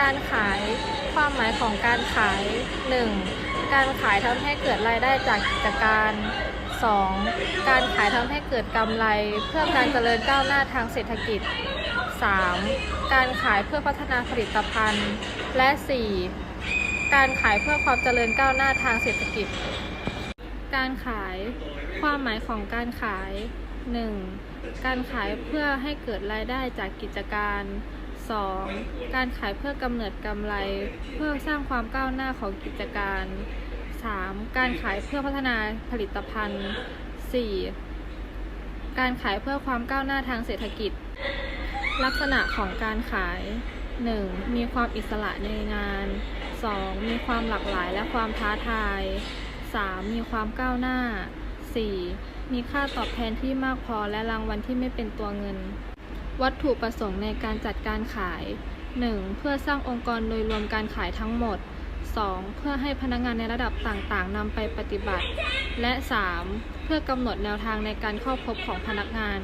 การขายความหมายของการขาย 1. การขายทำให้เกิดรายได้จากกิจการ 2. การขายทำให้เกิดกำไร เพื่อการเจริญก้าวหน้าทางเศรษฐกิจ 3. การขายเพื่อพัฒนาผลิตภัณฑ์ และ 4. การขายเพื่อความเจริญก้าวหน้าทางเศรษฐกิจ การขาย ความหมายของการขาย 1. การขายเพื่อให้เกิดรายได้จากกิจการ 2. การขายเพื่อกำเนิดกำไร เพื่อสร้างความก้าวหน้าของกิจการ 3. การขายเพื่อพัฒนาผลิตภัณฑ์ 4. การขายเพื่อความก้าวหน้าทางเศรษฐกิจ ลักษณะของการขาย 1. มีความอิสระในงาน 2. มีความหลากหลายและความท้าทาย 3. มีความก้าวหน้า 4. มีค่าตอบแทนที่มากพอและรางวัลที่ไม่เป็นตัวเงิน วัตถุประสงค์ในการจัดการขาย 1. เพื่อสร้างองค์กรโดยรวมการขายทั้งหมด 2. เพื่อให้พนักงานในระดับต่างๆนำไปปฏิบัติ และ 3. เพื่อกำหนดแนวทางในการเข้าพบของพนักงาน